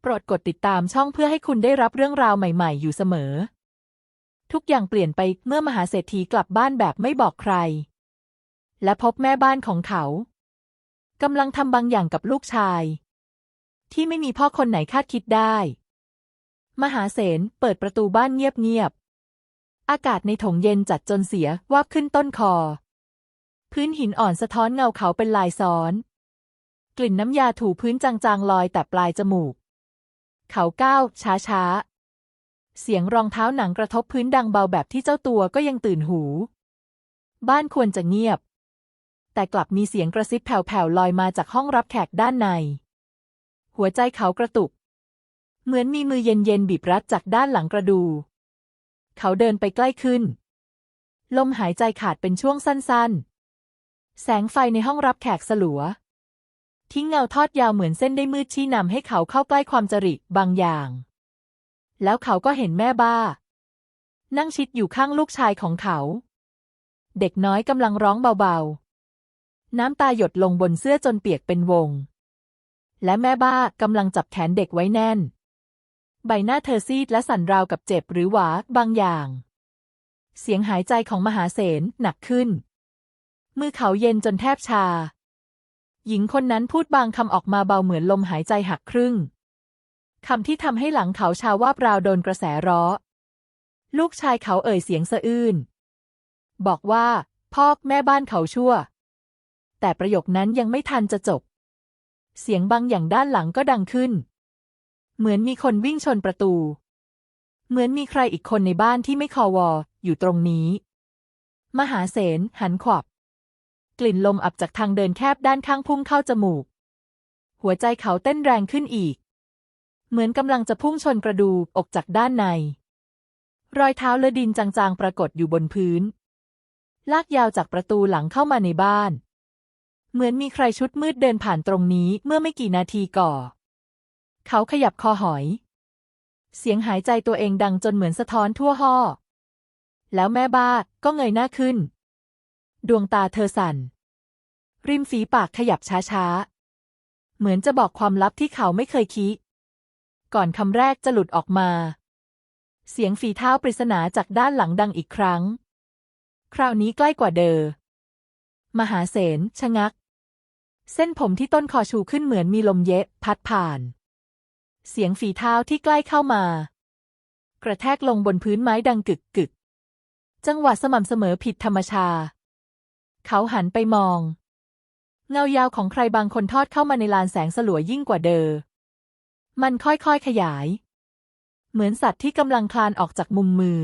โปรดกดติดตามช่องเพื่อให้คุณได้รับเรื่องราวใหม่ๆ อยู่เสมอ ทุกอย่างเปลี่ยนไปเมื่อมหาเศรษฐีกลับบ้านแบบไม่บอกใคร และพบแม่บ้านของเขากำลังทำบางอย่างกับลูกชาย ที่ไม่มีพ่อคนไหนคาดคิดได้ มหาเสนเปิดประตูบ้านเงียบๆ อากาศในถงเย็นจัดจนเสียวาบขึ้นต้นคอ พื้นหินอ่อนสะท้อนเงาเขาเป็นลายซ้อน กลิ่นน้ำยาถูพื้นจางๆลอยแต่ปลายจมูก เขาก้าวช้าๆเสียงรองเท้าหนังกระทบพื้นดังเบาแบบที่เจ้าตัวก็ยังตื่นหู บ้านควรจะเงียบ แต่กลับมีเสียงกระซิบแผ่วๆลอยมาจากห้องรับแขกด้านใน หัวใจเขากระตุก เหมือนมีมือเย็นๆบีบรัดจากด้านหลังกระดู เขาเดินไปใกล้ขึ้น ลมหายใจขาดเป็นช่วงสั้นๆ แสงไฟในห้องรับแขกสลัว ทิ้งเงาทอดยาวเหมือนเส้นได้มืดชี้นำให้เขาเข้าใกล้ความจริบางอย่าง แล้วเขาก็เห็นแม่บ้า นั่งชิดอยู่ข้างลูกชายของเขา เด็กน้อยกำลังร้องเบาๆ น้ำตาหยดลงบนเสื้อจนเปียกเป็นวง และแม่บ้ากำลังจับแขนเด็กไว้แน่น ใบหน้าเธอซีดและสั่นราวกับเจ็บหรือหวาบางอย่าง เสียงหายใจของมหาเสนหนักขึ้น มือเขาเย็นจนแทบชา หญิงคนนั้นพูดบางคำออกมาเบาเหมือนลมหายใจหักครึ่งคำที่ทำให้หลังเขาชาวาบราวโดนกระแสร้อ ลูกชายเขาเอ่ยเสียงสะอื้น บอกว่า พ่อแม่บ้านเขาชั่ว แต่ประโยคนั้นยังไม่ทันจะจบ เสียงบางอย่างด้านหลังก็ดังขึ้น เหมือนมีคนวิ่งชนประตู เหมือนมีใครอีกคนในบ้านที่ไม่คอวอ อยู่ตรงนี้ มหาเสนหันขวับ กลิ่นลมอับจากทางเดินแคบด้านข้างพุ่งเข้าจมูก หัวใจเขาเต้นแรงขึ้นอีก เหมือนกำลังจะพุ่งชนกระดูกอกจากด้านใน รอยเท้าเลอะดินจางๆปรากฏอยู่บนพื้น ลากยาวจากประตูหลังเข้ามาในบ้าน เหมือนมีใครชุดมืดเดินผ่านตรงนี้เมื่อไม่กี่นาทีก่อเขาขยับคอหอย เสียงหายใจตัวเองดังจนเหมือนสะท้อนทั่วห้อ แล้วแม่บ้าก็เงยหน้าขึ้น ดวงตาเธอสั่น ริมฝีปากขยับช้าๆ เหมือนจะบอกความลับที่เขาไม่เคยคิดก่อนคำแรกจะหลุดออกมา เสียงฝีเท้าปริศนาจากด้านหลังดังอีกครั้ง คราวนี้ใกล้กว่าเดิมมหาเสนชะงัก เส้นผมที่ต้นคอชูขึ้นเหมือนมีลมเยะพัดผ่าน เสียงฝีเท้าที่ใกล้เข้ามา กระแทกลงบนพื้นไม้ดังกึกกึก จังหวะสม่ำเสมอผิดธรรมชา เขาหันไปมอง เงายาวของใครบางคนทอดเข้ามาในลานแสงสลัวยิ่งกว่าเดิมมันค่อยๆขยาย เหมือนสัตว์ที่กำลังคลานออกจากมุมมือ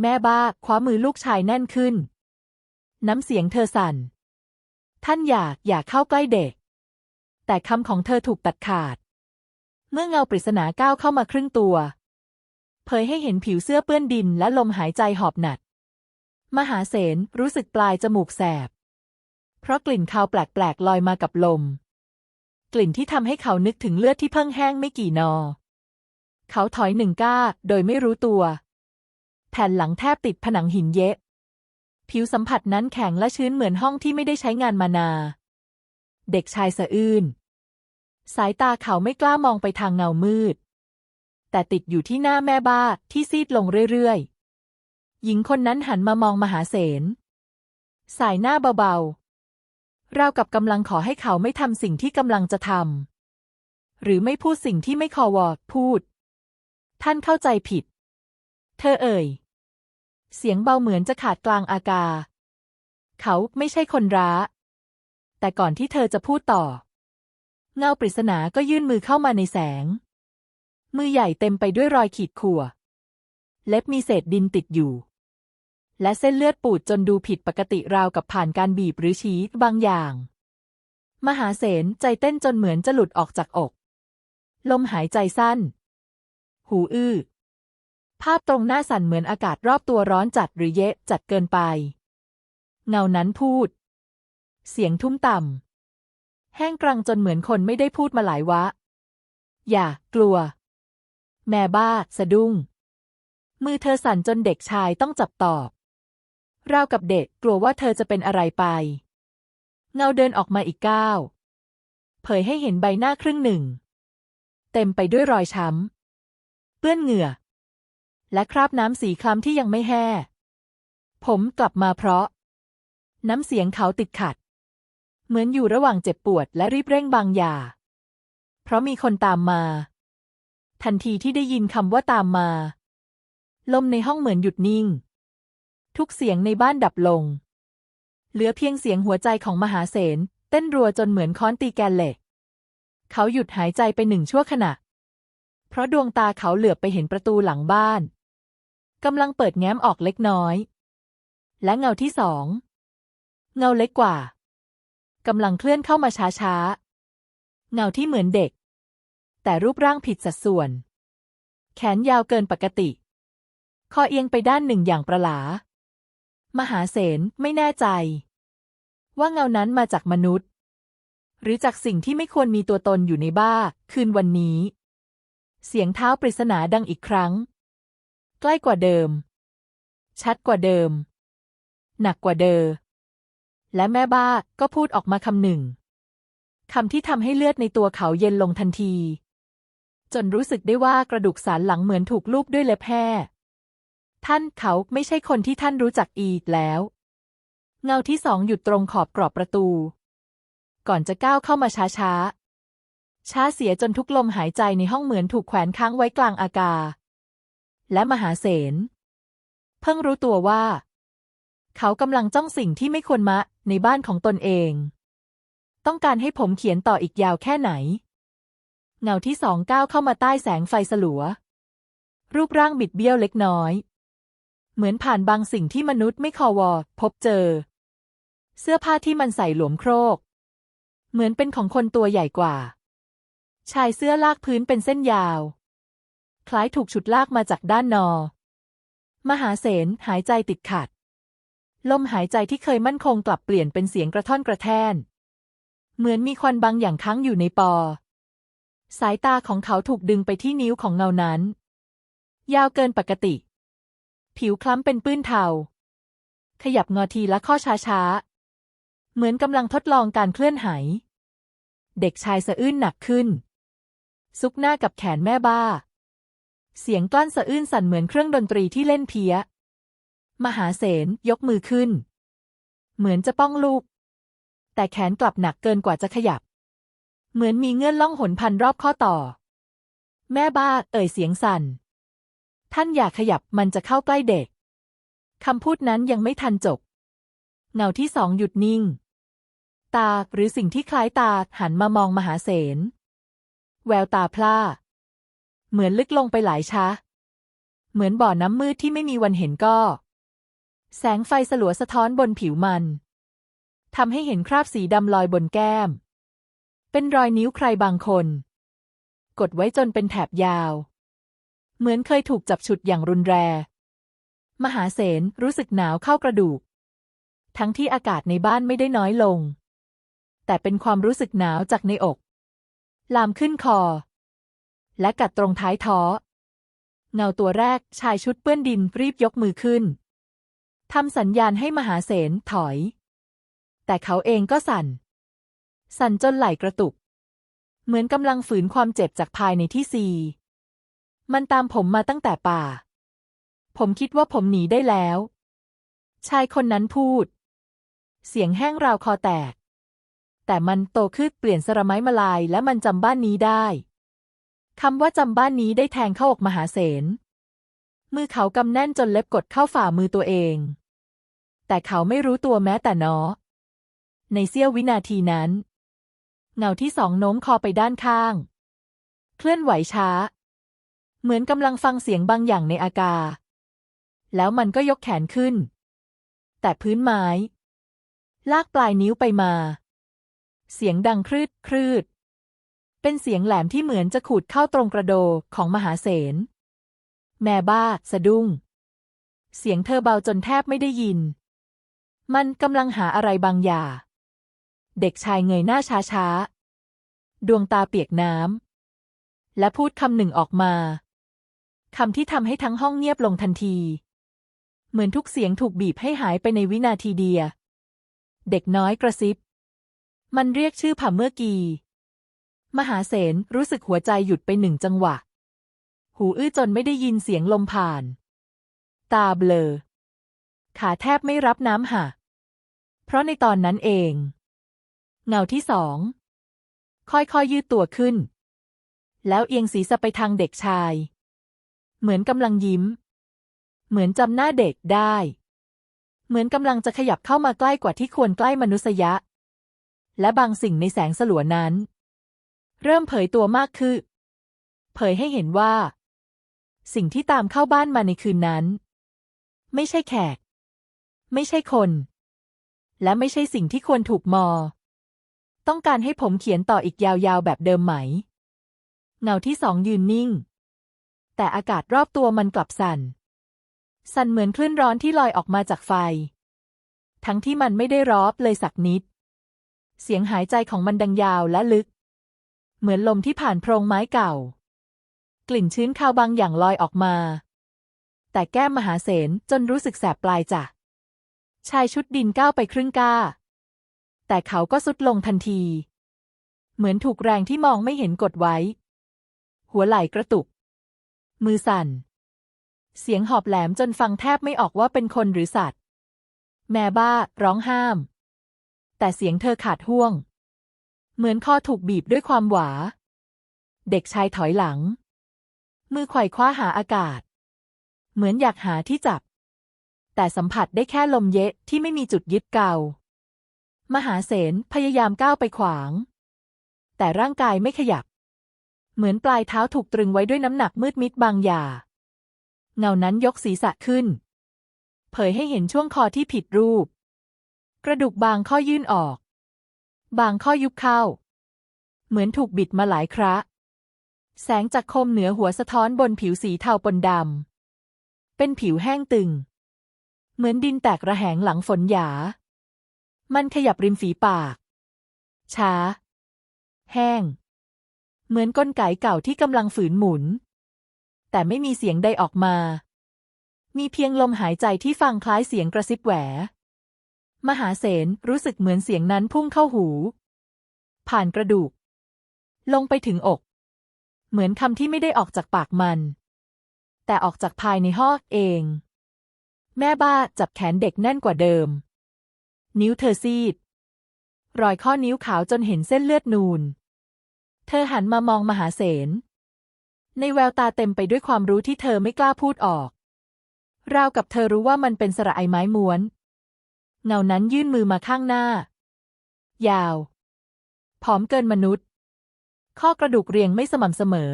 แม่บ้าคว้ามือลูกชายแน่นขึ้น น้ำเสียงเธอสั่น ท่านอยากอยากเข้าใกล้เด็ก แต่คำของเธอถูกตัดขาด เมื่อเงาปริศนาก้าวเข้ามาครึ่งตัว เผยให้เห็นผิวเสื้อเปื้อนดินและลมหายใจหอบหนัก มหาเสนรู้สึกปลายจมูกแสบ เพราะกลิ่นคาวแปลกๆลอยมากับลม กลิ่นที่ทำให้เขานึกถึงเลือดที่เพิ่งแห้งไม่กี่นอ เขาถอยหนึ่งก้าโดยไม่รู้ตัว แผ่นหลังแทบติดผนังหินเยะ ผิวสัมผัสนั้นแข็งและชื้นเหมือนห้องที่ไม่ได้ใช้งานมานา เด็กชายสะอื้น สายตาเขาไม่กล้ามองไปทางเงามืด แต่ติดอยู่ที่หน้าแม่บ้าที่ซีดลงเรื่อยๆ หญิงคนนั้นหันมามองมหาเสน สายหน้าเบาๆ ราวกับกำลังขอให้เขาไม่ทำสิ่งที่กำลังจะทำ หรือไม่พูดสิ่งที่ไม่คอวอพูด ท่านเข้าใจผิด เธอเอ่ย เสียงเบาเหมือนจะขาดกลางอากาศเขาไม่ใช่คนร้า แต่ก่อนที่เธอจะพูดต่อ เงาปริศนาก็ยื่นมือเข้ามาในแสง มือใหญ่เต็มไปด้วยรอยขีดข่วเล็บมีเศษดินติดอยู่ และเส้นเลือดปูดจนดูผิดปกติราวกับผ่านการบีบหรือชี้บางอย่าง มหาเสนใจเต้นจนเหมือนจะหลุดออกจากอก ลมหายใจสั้น หูอื้อ ภาพตรงหน้าสั่นเหมือนอากาศรอบตัวร้อนจัดหรือเยะจัดเกินไป เงานั้นพูด เสียงทุ่มต่ำ แห้งกรังจนเหมือนคนไม่ได้พูดมาหลายวะ อย่า กลัว แม่บ้า สะดุ้งมือเธอสั่นจนเด็กชายต้องจับตอบ ราวกับเด็กกลัวว่าเธอจะเป็นอะไรไป เงาเดินออกมาอีกก้าว เผยให้เห็นใบหน้าครึ่งหนึ่ง เต็มไปด้วยรอยช้ำ เปื้อนเหงื่อ และคราบน้ำสีคล้ำที่ยังไม่แห้ ผมกลับมาเพราะ น้ำเสียงเขาติดขัด เหมือนอยู่ระหว่างเจ็บปวดและรีบเร่งบางอย่า เพราะมีคนตามมา ทันทีที่ได้ยินคำว่าตามมา ลมในห้องเหมือนหยุดนิ่ง ทุกเสียงในบ้านดับลง เหลือเพียงเสียงหัวใจของมหาเสนเต้นรัวจนเหมือนค้อนตีแกนเหล็ก เขาหยุดหายใจไปหนึ่งชั่วขณะ เพราะดวงตาเขาเหลือบไปเห็นประตูหลังบ้านกำลังเปิดแง้มออกเล็กน้อย และเงาที่สอง เงาเล็กกว่ากำลังเคลื่อนเข้ามาช้าๆ เงาที่เหมือนเด็ก แต่รูปร่างผิดสัดส่วน แขนยาวเกินปกติ คอเอียงไปด้านหนึ่งอย่างประหลา มหาเสนไม่แน่ใจ ว่าเงานั้นมาจากมนุษย์ หรือจากสิ่งที่ไม่ควรมีตัวตนอยู่ในบ้า คืนวันนี้ เสียงเท้าปริศนาดังอีกครั้ง ใกล้กว่าเดิม ชัดกว่าเดิม หนักกว่าเดิมและแม่บ้าก็พูดออกมาคำหนึ่งคำที่ทำให้เลือดในตัวเขาเย็นลงทันที จนรู้สึกได้ว่ากระดูกสันหลังเหมือนถูกลูบด้วยเล็บแห่ ท่านเขาไม่ใช่คนที่ท่านรู้จักอีกแล้ว เงาที่สองหยุดตรงขอบกรอบประตู ก่อนจะก้าวเข้ามาช้าช้าๆช้าเสียจนทุกลมหายใจในห้องเหมือนถูกแขวนค้างไว้กลางอากาศและมหาเสน เพิ่งรู้ตัวว่า เขากำลังจ้องสิ่งที่ไม่ควรมะในบ้านของตนเอง ต้องการให้ผมเขียนต่ออีกยาวแค่ไหน เงาที่สองก้าวเข้ามาใต้แสงไฟสลัว รูปร่างบิดเบี้ยวเล็กน้อย เหมือนผ่านบางสิ่งที่มนุษย์ไม่คอวอพบเจอ เสื้อผ้าที่มันใส่หลวมโครก เหมือนเป็นของคนตัวใหญ่กว่า ชายเสื้อลากพื้นเป็นเส้นยาว คล้ายถูกฉุดลากมาจากด้านนอ มหาเสนหายใจติดขัด ลมหายใจที่เคยมั่นคงกลับเปลี่ยนเป็นเสียงกระท่อนกระแท่น เหมือนมีควันบางอย่างค้างอยู่ในปอ สายตาของเขาถูกดึงไปที่นิ้วของเงานั้น ยาวเกินปกติ ผิวคล้ำเป็นปื้นเทา ขยับงอทีละข้อช้าๆ เหมือนกำลังทดลองการเคลื่อนไหวเด็กชายสะอื้นหนักขึ้น ซุกหน้ากับแขนแม่บ้า เสียงกลั้นสะอื้นสั่นเหมือนเครื่องดนตรีที่เล่นเพี้ย มหาเสนยกมือขึ้น เหมือนจะป้องลูก แต่แขนกลับหนักเกินกว่าจะขยับ เหมือนมีเงื่อนล่องหนพันรอบข้อต่อ แม่บ้าเอ่ยเสียงสั่น ท่านอย่าขยับมันจะเข้าใกล้เด็ก คำพูดนั้นยังไม่ทันจบ เงาที่สองหยุดนิ่ง ตาหรือสิ่งที่คล้ายตาหันมามองมหาเสน แววตาพล่า เหมือนลึกลงไปหลายช้า เหมือนบ่อน้ำมืดที่ไม่มีวันเห็นก็ แสงไฟสลัวสะท้อนบนผิวมันทำให้เห็นคราบสีดำลอยบนแก้ม เป็นรอยนิ้วใครบางคน กดไว้จนเป็นแถบยาว เหมือนเคยถูกจับฉุดอย่างรุนแรง มหาเสนรู้สึกหนาวเข้ากระดูก ทั้งที่อากาศในบ้านไม่ได้น้อยลง แต่เป็นความรู้สึกหนาวจากในอก ลามขึ้นคอ และกัดตรงท้ายท้อ เงาตัวแรกชายชุดเปื้อนดินรีบยกมือขึ้นทำสัญญาณให้มหาเสนถอย แต่เขาเองก็สั่น สั่นจนไหล่กระตุก เหมือนกำลังฝืนความเจ็บจากภายในที่ซี มันตามผมมาตั้งแต่ป่า ผมคิดว่าผมหนีได้แล้ว ชายคนนั้นพูด เสียงแห้งราวคอแตก แต่มันโตขึ้นเปลี่ยนสระไม้มาลายและมันจำบ้านนี้ได้คำว่าจำบ้านนี้ได้แทงเข้าอกมหาเสนมือเขากำแน่นจนเล็บกดเข้าฝ่ามือตัวเอง แต่เขาไม่รู้ตัวแม้แต่นอ ในเสี้ยววินาทีนั้น เงาที่สองโน้มคอไปด้านข้าง เคลื่อนไหวช้า เหมือนกำลังฟังเสียงบางอย่างในอากาศ แล้วมันก็ยกแขนขึ้น แต่พื้นไม้ ลากปลายนิ้วไปมา เสียงดังครืดครืด เป็นเสียงแหลมที่เหมือนจะขูดเข้าตรงกระโดของมหาเสน แม่บ้า สะดุ้ง เสียงเธอเบาจนแทบไม่ได้ยิน มันกำลังหาอะไรบางอย่าง เด็กชายเงยหน้าช้าๆดวงตาเปียกน้ำและพูดคำหนึ่งออกมา คำที่ทำให้ทั้งห้องเงียบลงทันที เหมือนทุกเสียงถูกบีบให้หายไปในวินาทีเดียวเด็กน้อยกระซิบ มันเรียกชื่อผ่าเมื่อกี้ มหาเสนรู้สึกหัวใจหยุดไปหนึ่งจังหวะ หูอื้อจนไม่ได้ยินเสียงลมผ่าน ตาเบลอ ขาแทบไม่รับน้ำหะเพราะในตอนนั้นเอง เงาที่สอง ค่อยๆยืดตัวขึ้น แล้วเอียงศีรษะไปทางเด็กชาย เหมือนกำลังยิ้ม เหมือนจำหน้าเด็กได้ เหมือนกำลังจะขยับเข้ามาใกล้กว่าที่ควรใกล้มนุษยะ และบางสิ่งในแสงสลัวนั้น เริ่มเผยตัวมากขึ้นเผยให้เห็นว่า สิ่งที่ตามเข้าบ้านมาในคืนนั้น ไม่ใช่แขก ไม่ใช่คน และไม่ใช่สิ่งที่ควรถูกมอ ต้องการให้ผมเขียนต่ออีกยาวๆแบบเดิมไหม เงาที่สองยืนนิ่ง แต่อากาศรอบตัวมันกลับสั่น สั่นเหมือนคลื่นร้อนที่ลอยออกมาจากไฟ ทั้งที่มันไม่ได้รอบเลยสักนิด เสียงหายใจของมันดังยาวและลึก เหมือนลมที่ผ่านโพรงไม้เก่า กลิ่นชื้นคาวบางอย่างลอยออกมา แต่แก้มมหาเสนจนรู้สึกแสบปลายจ้ะ ชายชุดดินก้าวไปครึ่งก้า แต่เขาก็สุดลงทันที เหมือนถูกแรงที่มองไม่เห็นกดไว้ หัวไหล่กระตุก มือสั่น เสียงหอบแหลมจนฟังแทบไม่ออกว่าเป็นคนหรือสัตว์ แม่บ้าร้องห้าม แต่เสียงเธอขาดห่วง เหมือนคอถูกบีบด้วยความหวา เด็กชายถอยหลัง มือไขว่คว้าหาอากาศ เหมือนอยากหาที่จับ แต่สัมผัสได้แค่ลมเยะที่ไม่มีจุดยึดเกามหาเสนพยายามก้าวไปขวาง แต่ร่างกายไม่ขยับ เหมือนปลายเท้าถูกตรึงไว้ด้วยน้ำหนักมืดมิดบางอย่างเงานั้นยกศีรษะขึ้น เผยให้เห็นช่วงคอที่ผิดรูป กระดูกบางข้อยื่นออก บางข้อยุบเข้า เหมือนถูกบิดมาหลายคราแสงจากคมเหนือหัวสะท้อนบนผิวสีเทาปนดำ เป็นผิวแห้งตึง เหมือนดินแตกระแหงหลังฝนหยา มันขยับริมฝีปาก ช้า แห้ง เหมือนก้นไก่เก่าที่กำลังฝืนหมุน แต่ไม่มีเสียงใดออกมา มีเพียงลมหายใจที่ฟังคล้ายเสียงกระซิบแหว มหาเสนรู้สึกเหมือนเสียงนั้นพุ่งเข้าหู ผ่านกระดูก ลงไปถึงอก เหมือนคำที่ไม่ได้ออกจากปากมัน แต่ออกจากภายในห้องเอง แม่บ้าจับแขนเด็กแน่นกว่าเดิม นิ้วเธอซีด รอยข้อนิ้วขาวจนเห็นเส้นเลือดนูน เธอหันมามองมหาเสน ในแววตาเต็มไปด้วยความรู้ที่เธอไม่กล้าพูดออก ราวกับเธอรู้ว่ามันเป็นสระไอไม้ม้วน เงานั้นยื่นมือมาข้างหน้า ยาว ผอมเกินมนุษย์ ข้อกระดูกเรียงไม่สม่ำเสมอ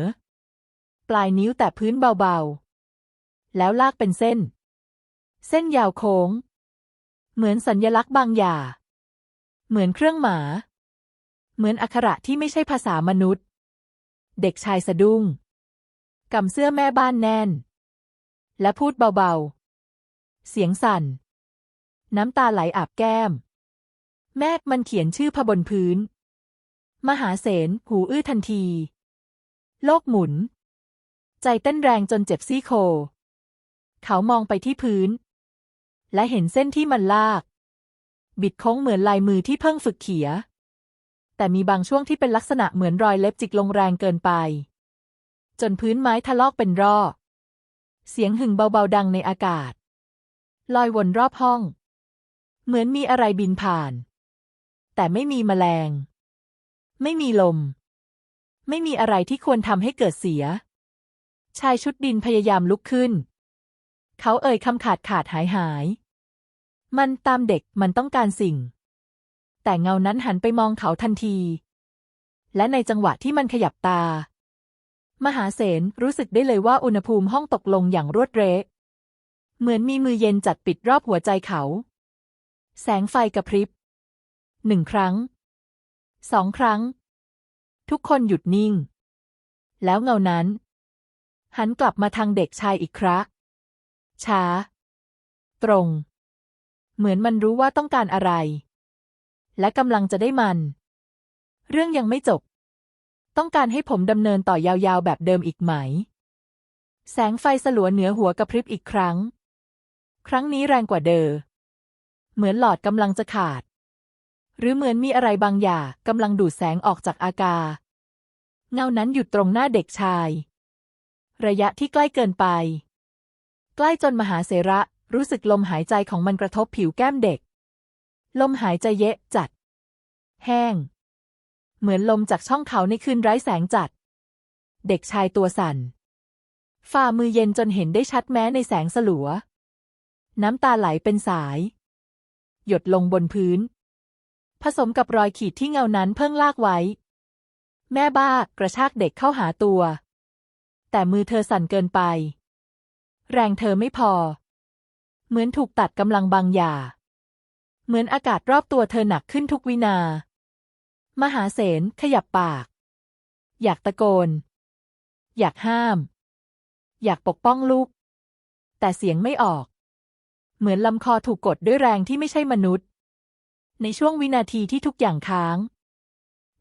ปลายนิ้วแตะพื้นเบาๆ แล้วลากเป็นเส้น เส้นยาวโค้ง เหมือนสัญญลักษณ์บางอย่างเหมือนเครื่องหมา เหมือนอักขระที่ไม่ใช่ภาษามนุษย์ เด็กชายสะดุ้งกำเสื้อแม่บ้านแน่น และพูดเบาๆ เสียงสั่น น้ำตาไหลอาบแก้ม แม่มันเขียนชื่อพบนพื้น มหาเสนหูอื้อทันที โลกหมุน ใจเต้นแรงจนเจ็บซี่โครเขามองไปที่พื้น และเห็นเส้นที่มันลาก บิดโค้งเหมือนลายมือที่เพิ่งฝึกเขีย แต่มีบางช่วงที่เป็นลักษณะเหมือนรอยเล็บจิกลงแรงเกินไป จนพื้นไม้ทะลอกเป็นรอเสียงหึ่งเบาๆดังในอากาศ ลอยวนรอบห้อง เหมือนมีอะไรบินผ่าน แต่ไม่มีแมลง ไม่มีลม ไม่มีอะไรที่ควรทำให้เกิดเสีย ชายชุดดินพยายามลุกขึ้น เขาเอ่ยคำขาดขาดหายหาย มันตามเด็กมันต้องการสิ่ง แต่เงานั้นหันไปมองเขาทันที และในจังหวะที่มันขยับตา มหาเสนรู้สึกได้เลยว่าอุณหภูมิห้องตกลงอย่างรวดเร็วเหมือนมีมือเย็นจัดปิดรอบหัวใจเขา แสงไฟกระพริบหนึ่งครั้ง สองครั้ง ทุกคนหยุดนิ่ง แล้วเงานั้น หันกลับมาทางเด็กชายอีกครั้งช้า ตรง เหมือนมันรู้ว่าต้องการอะไร และกำลังจะได้มัน เรื่องยังไม่จบ ต้องการให้ผมดำเนินต่อยาวๆแบบเดิมอีกไหม แสงไฟสลัวเหนือหัวกระพริบอีกครั้ง ครั้งนี้แรงกว่าเดิมเหมือนหลอดกำลังจะขาด หรือเหมือนมีอะไรบางอย่างกำลังดูดแสงออกจากอากาศเงานั้นหยุดตรงหน้าเด็กชาย ระยะที่ใกล้เกินไป ใกล้จนมหาเสระรู้สึกลมหายใจของมันกระทบผิวแก้มเด็ก ลมหายใจเยะจัด แห้ง เหมือนลมจากช่องเขาในคืนไร้แสงจัด เด็กชายตัวสั่น ฝ่ามือเย็นจนเห็นได้ชัดแม้ในแสงสลัว น้ำตาไหลเป็นสาย หยดลงบนพื้น ผสมกับรอยขีดที่เงานั้นเพิ่งลากไว้ แม่บ้ากระชากเด็กเข้าหาตัว แต่มือเธอสั่นเกินไป แรงเธอไม่พอ เหมือนถูกตัดกำลังบางอย่าง เหมือนอากาศรอบตัวเธอหนักขึ้นทุกวินา มหาเสนขยับปาก อยากตะโกน อยากห้าม อยากปกป้องลูก แต่เสียงไม่ออก เหมือนลำคอถูกกดด้วยแรงที่ไม่ใช่มนุษย์ ในช่วงวินาทีที่ทุกอย่างค้าง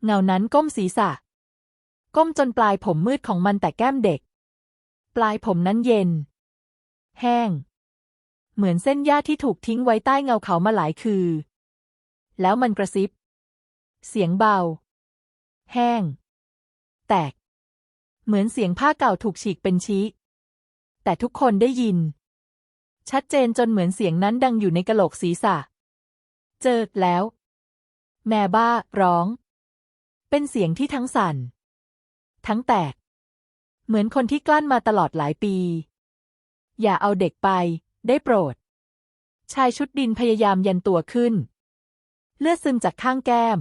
เงานั้นก้มศีรษะ ก้มจนปลายผมมืดของมันแต่แก้มเด็ก ปลายผมนั้นเย็น แห้ง เหมือนเส้นหญ้าที่ถูกทิ้งไว้ใต้เงาเขามาหลายคือแล้วมันกระซิบ เสียงเบา แห้ง แตก เหมือนเสียงผ้าเก่าถูกฉีกเป็นชี้ แต่ทุกคนได้ยิน ชัดเจนจนเหมือนเสียงนั้นดังอยู่ในกะโหลกศีรษะ เจอแล้ว แม่บ้าร้อง เป็นเสียงที่ทั้งสั่น ทั้งแตก เหมือนคนที่กลั้นมาตลอดหลายปี อย่าเอาเด็กไป ได้โปรด ชายชุดดินพยายามยันตัวขึ้น เลือดซึมจากข้างแก้ม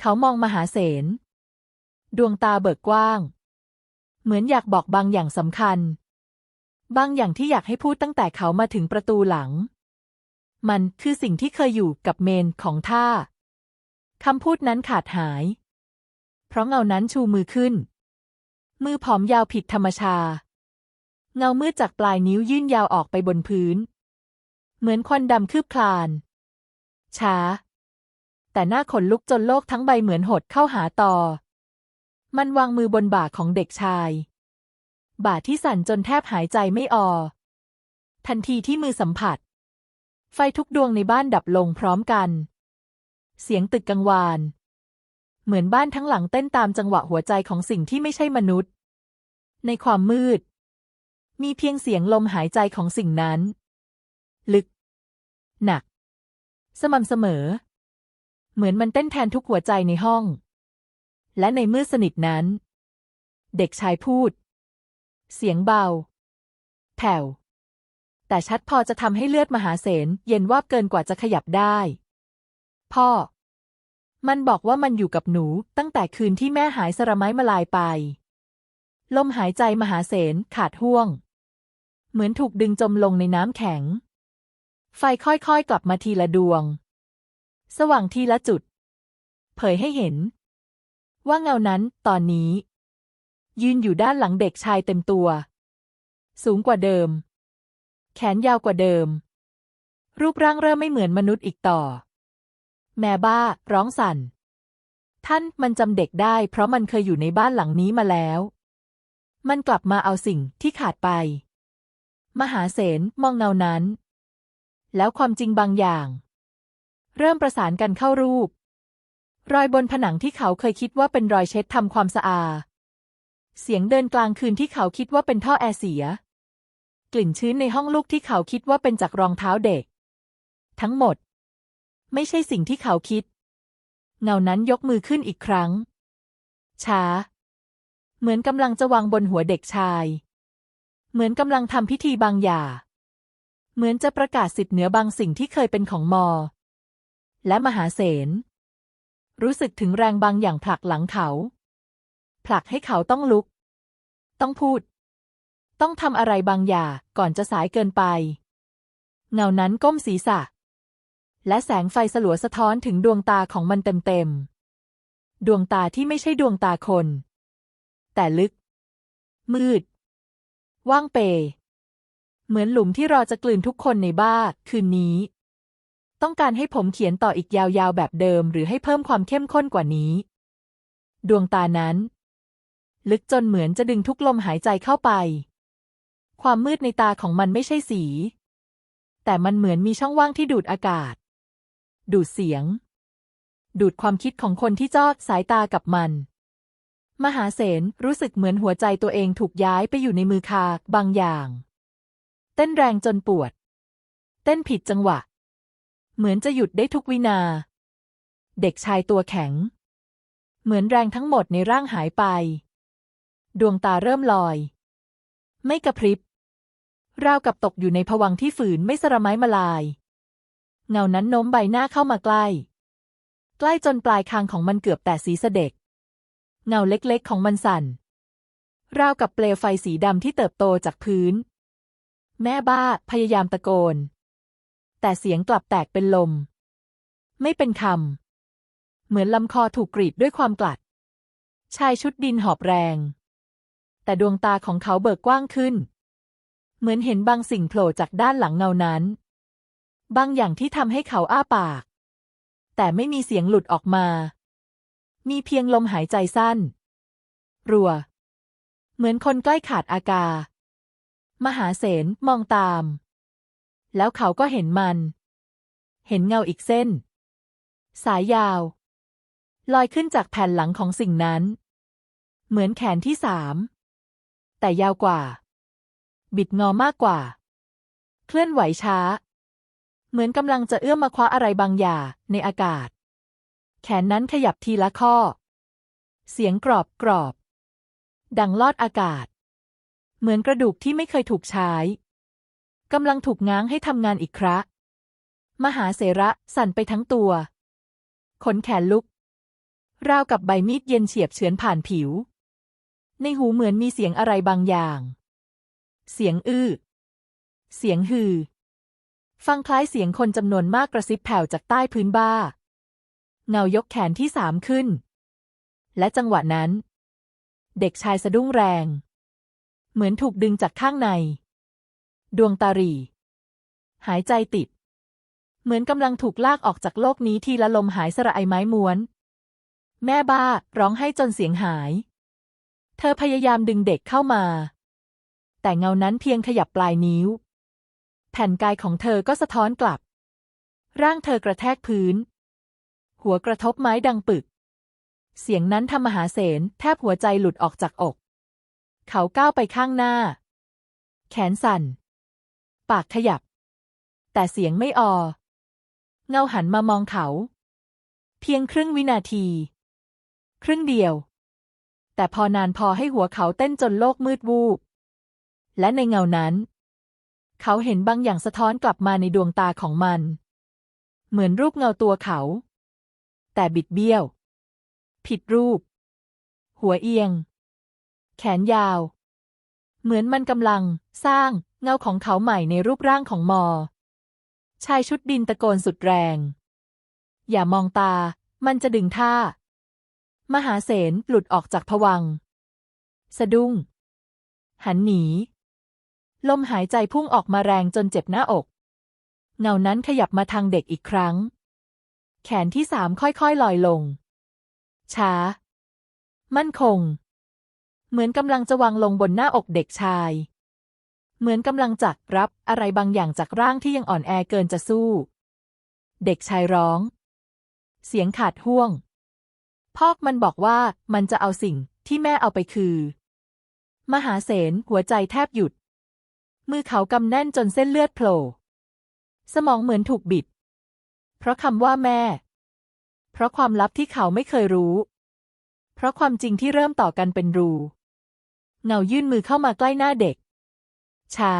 เขามองมหาเสน ดวงตาเบิกกว้าง เหมือนอยากบอกบางอย่างสำคัญ บางอย่างที่อยากให้พูดตั้งแต่เขามาถึงประตูหลัง มันคือสิ่งที่เคยอยู่กับเมนของท่าคำพูดนั้นขาดหาย เพราะเงานั้นชูมือขึ้น มือผอมยาวผิดธรรมชา เงามืดจากปลายนิ้วยื่นยาวออกไปบนพื้น เหมือนควันดำคืบคลาน ช้า แต่หน้าขนลุกจนโลกทั้งใบเหมือนหดเข้าหาต่อ มันวางมือบนบ่าของเด็กชาย บ่าที่สั่นจนแทบหายใจไม่ออกทันทีที่มือสัมผัส ไฟทุกดวงในบ้านดับลงพร้อมกัน เสียงตึกกังวาน เหมือนบ้านทั้งหลังเต้นตามจังหวะหัวใจของสิ่งที่ไม่ใช่มนุษย์ ในความมืด มีเพียงเสียงลมหายใจของสิ่งนั้น ลึก หนัก สม่ำเสมอ เหมือนมันเต้นแทนทุกหัวใจในห้อง และในมืดสนิทนั้น เด็กชายพูด เสียงเบา แผ่ว แต่ชัดพอจะทำให้เลือดมหาเสนเย็นวาบเกินกว่าจะขยับได้ พ่อ มันบอกว่ามันอยู่กับหนูตั้งแต่คืนที่แม่หายสระไม้มาลายไปลมหายใจมหาเสนขาดห่วง เหมือนถูกดึงจมลงในน้ำแข็ง ไฟค่อยๆกลับมาทีละดวง สว่างทีละจุด เผยให้เห็น ว่าเงานั้นตอนนี้ ยืนอยู่ด้านหลังเด็กชายเต็มตัว สูงกว่าเดิม แขนยาวกว่าเดิม รูปร่างเริ่มไม่เหมือนมนุษย์อีกต่อ แม่บ้าร้องสั่น ท่านมันจำเด็กได้ เพราะมันเคยอยู่ในบ้านหลังนี้มาแล้ว มันกลับมาเอาสิ่งที่ขาดไป มหาเสนมองเงานั้น แล้วความจริงบางอย่าง เริ่มประสานกันเข้ารูป รอยบนผนังที่เขาเคยคิดว่าเป็นรอยเช็ดทำความสะอาดเสียงเดินกลางคืนที่เขาคิดว่าเป็นท่อแอร์เสีย กลิ่นชื้นในห้องลูกที่เขาคิดว่าเป็นจากรองเท้าเด็ก ทั้งหมด ไม่ใช่สิ่งที่เขาคิด เงานั้นยกมือขึ้นอีกครั้ง ช้า เหมือนกำลังจะวางบนหัวเด็กชาย เหมือนกำลังทำพิธีบางอย่าง เหมือนจะประกาศสิทธิ์เหนือบางสิ่งที่เคยเป็นของมอ และมหาเสน รู้สึกถึงแรงบางอย่างผลักหลังเขา ผลักให้เขาต้องลุก ต้องพูด ต้องทำอะไรบางอย่างก่อนจะสายเกินไป เงานั้นก้มศีรษะ และแสงไฟสลัวสะท้อนถึงดวงตาของมันเต็มๆ ดวงตาที่ไม่ใช่ดวงตาคน แต่ลึก มืด ว่างเปเหมือนหลุมที่รอจะกลืนทุกคนในบ้านคืนนี้ ต้องการให้ผมเขียนต่ออีกยาวๆแบบเดิม หรือให้เพิ่มความเข้มข้นกว่านี้ ดวงตานั้น ลึกจนเหมือนจะดึงทุกลมหายใจเข้าไป ความมืดในตาของมันไม่ใช่สี แต่มันเหมือนมีช่องว่างที่ดูดอากาศ ดูดเสียง ดูดความคิดของคนที่จ้อสายตากับมัน มหาเสนรู้สึกเหมือนหัวใจตัวเองถูกย้ายไปอยู่ในมือคาบางอย่าง เต้นแรงจนปวด เต้นผิดจังหวะ เหมือนจะหยุดได้ทุกวินา เด็กชายตัวแข็ง เหมือนแรงทั้งหมดในร่างหายไป ดวงตาเริ่มลอย ไม่กระพริบราวกับตกอยู่ในผวังที่ฝืนไม่สระไม้มาลาย เงานั้นโน้มใบหน้าเข้ามาใกล้ ใกล้จนปลายคางของมันเกือบแตะศีรษะเด็ก เงาเล็กๆ ของมันสั่น ราวกับเปลวไฟสีดำที่เติบโตจากพื้น แม่บ้าพยายามตะโกน แต่เสียงกลับแตกเป็นลม ไม่เป็นคำ เหมือนลำคอถูกกรีดด้วยความกลัด ชายชุดดินหอบแรง แต่ดวงตาของเขาเบิกกว้างขึ้น เหมือนเห็นบางสิ่งโผล่จากด้านหลังเงานั้น บางอย่างที่ทำให้เขาอ้าปาก แต่ไม่มีเสียงหลุดออกมา มีเพียงลมหายใจสั้น รัว เหมือนคนใกล้ขาดอากา มหาเสนมองตาม แล้วเขาก็เห็นมัน เห็นเงาอีกเส้น สายยาว ลอยขึ้นจากแผ่นหลังของสิ่งนั้น เหมือนแขนที่สาม แต่ยาวกว่า บิดงอมากกว่า เคลื่อนไหวช้า เหมือนกำลังจะเอื้อมมาคว้าอะไรบางอย่างในอากาศ แขนนั้นขยับทีละข้อ เสียงกรอบกรอบ ดังลอดอากาศ เหมือนกระดูกที่ไม่เคยถูกใช้กำลังถูกง้างให้ทำงานอีกครั้งมหาเสระสั่นไปทั้งตัว ขนแขนลุก ราวกับใบมีดเย็นเฉียบเฉือนผ่านผิว ในหูเหมือนมีเสียงอะไรบางอย่าง เสียงอื้อ เสียงฮือ ฟังคล้ายเสียงคนจำนวนมากกระซิบแผ่วจากใต้พื้นบ้า เงายกแขนที่สามขึ้น และจังหวะนั้น เด็กชายสะดุ้งแรง เหมือนถูกดึงจากข้างใน ดวงตาหรี หายใจติด เหมือนกำลังถูกลากออกจากโลกนี้ทีละลมหายสระไอไม้ม้วน แม่บ้าร้องให้จนเสียงหาย เธอพยายามดึงเด็กเข้ามา แต่เงานั้นเพียงขยับปลายนิ้ว แผ่นกายของเธอก็สะท้อนกลับ ร่างเธอกระแทกพื้น หัวกระทบไม้ดังปึก เสียงนั้นทำมหาเสนแทบหัวใจหลุดออกจากอก เขาก้าวไปข้างหน้า แขนสั่น ปากขยับ แต่เสียงไม่ออ เงาหันมามองเขา เพียงครึ่งวินาที ครึ่งเดียว แต่พอนานพอให้หัวเขาเต้นจนโลกมืดวูบ และในเงานั้น เขาเห็นบางอย่างสะท้อนกลับมาในดวงตาของมัน เหมือนรูปเงาตัวเขา แต่บิดเบี้ยว ผิดรูป หัวเอียง แขนยาว เหมือนมันกำลัง สร้างเงาของเขาใหม่ในรูปร่างของมอ ชายชุดดินตะโกนสุดแรง อย่ามองตา มันจะดึงท่า มหาเสนหลุดออกจากผวัง สะดุ้ง หันหนี ลมหายใจพุ่งออกมาแรงจนเจ็บหน้าอก เงานั้นขยับมาทางเด็กอีกครั้ง แขนที่สามค่อยๆลอยลง ช้า มั่นคง เหมือนกำลังจะวางลงบนหน้าอกเด็กชาย เหมือนกำลังจักรับอะไรบางอย่างจากร่างที่ยังอ่อนแอเกินจะสู้ เด็กชายร้อง เสียงขาดห่วงพ่อมันบอกว่ามันจะเอาสิ่งที่แม่เอาไปคือ มหาเสนหัวใจแทบหยุด มือเขากำแน่นจนเส้นเลือดโผล่สมองเหมือนถูกบิด เพราะคำว่าแม่ เพราะความลับที่เขาไม่เคยรู้ เพราะความจริงที่เริ่มต่อกันเป็นรู เงายื่นมือเข้ามาใกล้หน้าเด็ก ช้า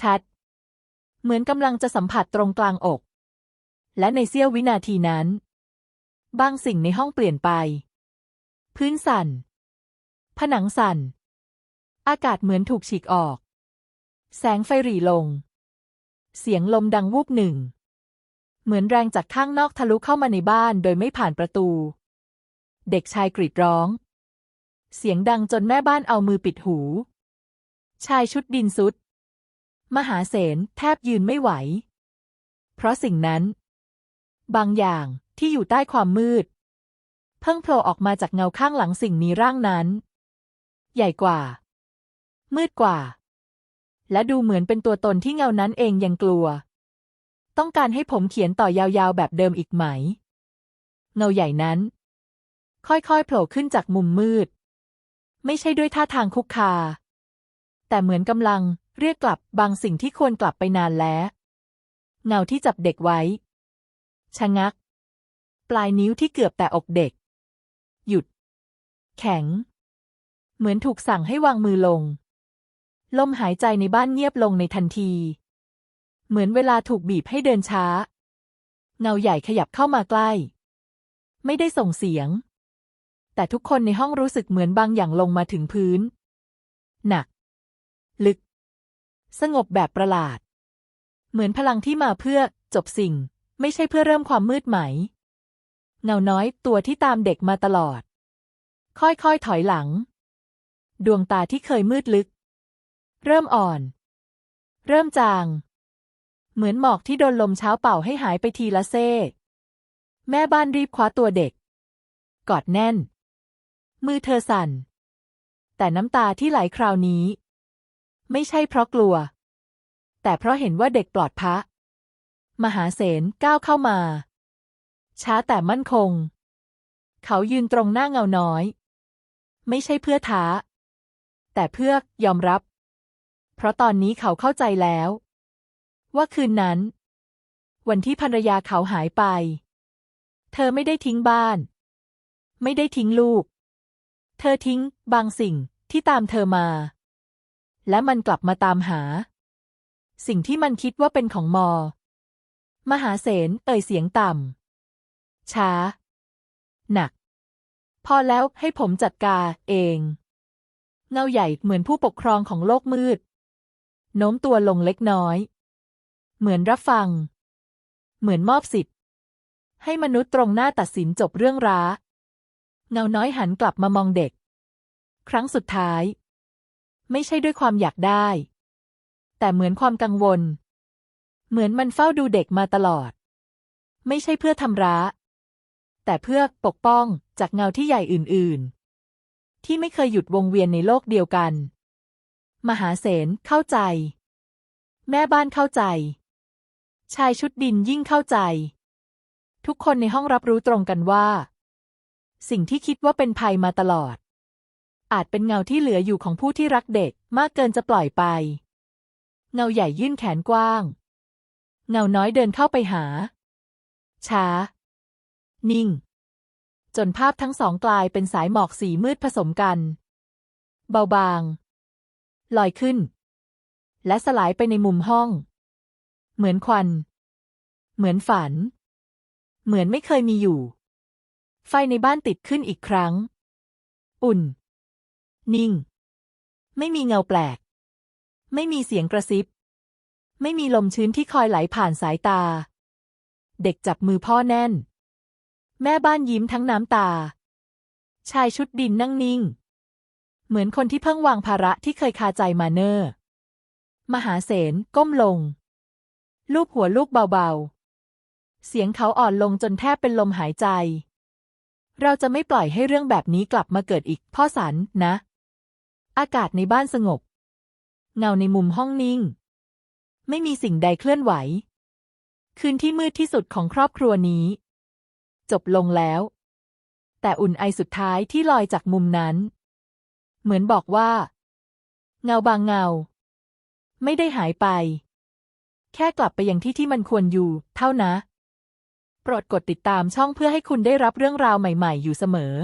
ชัด เหมือนกำลังจะสัมผัสตรงกลางอก และในเสี้ยววินาทีนั้น บางสิ่งในห้องเปลี่ยนไป พื้นสั่น ผนังสั่น อากาศเหมือนถูกฉีกออก แสงไฟหรี่ลง เสียงลมดังวูบหนึ่ง เหมือนแรงจากข้างนอกทะลุเข้ามาในบ้านโดยไม่ผ่านประตู เด็กชายกรีดร้อง เสียงดังจนแม่บ้านเอามือปิดหู ชายชุดดินสุด มหาเสนแทบยืนไม่ไหว เพราะสิ่งนั้น บางอย่างที่อยู่ใต้ความมืด เพิ่งโผล่ออกมาจากเงาข้างหลังสิ่งมีร่างนั้น ใหญ่กว่า มืดกว่า และดูเหมือนเป็นตัวตนที่เงานั้นเองยังกลัว ต้องการให้ผมเขียนต่อยาวๆแบบเดิมอีกไหม เงาใหญ่นั้น ค่อยๆโผล่ขึ้นจากมุมมืด ไม่ใช่ด้วยท่าทางคุกคา แต่เหมือนกำลังเรียกกลับบางสิ่งที่ควรกลับไปนานแล้ว เงาที่จับเด็กไว้ ชะงัก ปลายนิ้วที่เกือบแต่อกเด็ก หยุด แข็ง เหมือนถูกสั่งให้วางมือลง ลมหายใจในบ้านเงียบลงในทันที เหมือนเวลาถูกบีบให้เดินช้า เงาใหญ่ขยับเข้ามาใกล้ ไม่ได้ส่งเสียง แต่ทุกคนในห้องรู้สึกเหมือนบางอย่างลงมาถึงพื้น หนัก ลึก สงบแบบประหลาด เหมือนพลังที่มาเพื่อจบสิ่ง ไม่ใช่เพื่อเริ่มความมืดไหม เงาน้อยตัวที่ตามเด็กมาตลอด ค่อยๆถอยหลัง ดวงตาที่เคยมืดลึก เริ่มอ่อน เริ่มจาง เหมือนหมอกที่โดนลมเช้าเป่าให้หายไปทีละเซ่แม่บ้านรีบคว้าตัวเด็ก กอดแน่น มือเธอสั่น แต่น้ำตาที่ไหลคราวนี้ ไม่ใช่เพราะกลัว แต่เพราะเห็นว่าเด็กปลอดภัยมหาเสนก้าวเข้ามา ช้าแต่มั่นคง เขายืนตรงหน้าเงาน้อย ไม่ใช่เพื่อท้า แต่เพื่อยอมรับ เพราะตอนนี้เขาเข้าใจแล้ว ว่าคืนนั้น วันที่ภรรยาเขาหายไป เธอไม่ได้ทิ้งบ้าน ไม่ได้ทิ้งลูก เธอทิ้งบางสิ่งที่ตามเธอมา และมันกลับมาตามหา สิ่งที่มันคิดว่าเป็นของมอ มหาเสนเอ่ยเสียงต่ำช้า หนัก พอแล้วให้ผมจัดการเองเงาใหญ่เหมือนผู้ปกครองของโลกมืด โน้มตัวลงเล็กน้อย เหมือนรับฟัง เหมือนมอบสิทธิ์ ให้มนุษย์ตรงหน้าตัดสินจบเรื่องร้า เงาน้อยหันกลับมามองเด็ก ครั้งสุดท้าย ไม่ใช่ด้วยความอยากได้ แต่เหมือนความกังวล เหมือนมันเฝ้าดูเด็กมาตลอด ไม่ใช่เพื่อทำร้า แต่เพื่อปกป้องจากเงาที่ใหญ่อื่น ๆ ที่ไม่เคยหยุดวงเวียนในโลกเดียวกัน มหาเสนเข้าใจ แม่บ้านเข้าใจ ชายชุดดินยิ่งเข้าใจ ทุกคนในห้องรับรู้ตรงกันว่า สิ่งที่คิดว่าเป็นภัยมาตลอด อาจเป็นเงาที่เหลืออยู่ของผู้ที่รักเด็กมากเกินจะปล่อยไป เงาใหญ่ยื่นแขนกว้าง เงาน้อยเดินเข้าไปหา ช้า นิ่ง จนภาพทั้งสองกลายเป็นสายหมอกสีมืดผสมกัน เบาบาง ลอยขึ้น และสลายไปในมุมห้อง เหมือนควัน เหมือนฝัน เหมือนไม่เคยมีอยู่ ไฟในบ้านติดขึ้นอีกครั้ง อุ่น นิ่ง ไม่มีเงาแปลก ไม่มีเสียงกระซิบ ไม่มีลมชื้นที่คอยไหลผ่านสายตา เด็กจับมือพ่อแน่น แม่บ้านยิ้มทั้งน้ำตา ชายชุดดินนั่งนิ่ง เหมือนคนที่เพิ่งวางภาระที่เคยคาใจมาเนอร์ มหาเสนก้มลง ลูบหัวลูกเบาๆ เสียงเขาอ่อนลงจนแทบเป็นลมหายใจ เราจะไม่ปล่อยให้เรื่องแบบนี้กลับมาเกิดอีก พ่อสันนะ อากาศในบ้านสงบ เงาในมุมห้องนิ่ง ไม่มีสิ่งใดเคลื่อนไหว คืนที่มืดที่สุดของครอบครัวนี้ จบลงแล้ว แต่อุ่นไอสุดท้ายที่ลอยจากมุมนั้น เหมือนบอกว่า เงาบางเงา ไม่ได้หายไป แค่กลับไปยังที่ที่มันควรอยู่ เท่านะ โปรดกดติดตามช่องเพื่อให้คุณได้รับเรื่องราวใหม่ ๆ อยู่เสมอ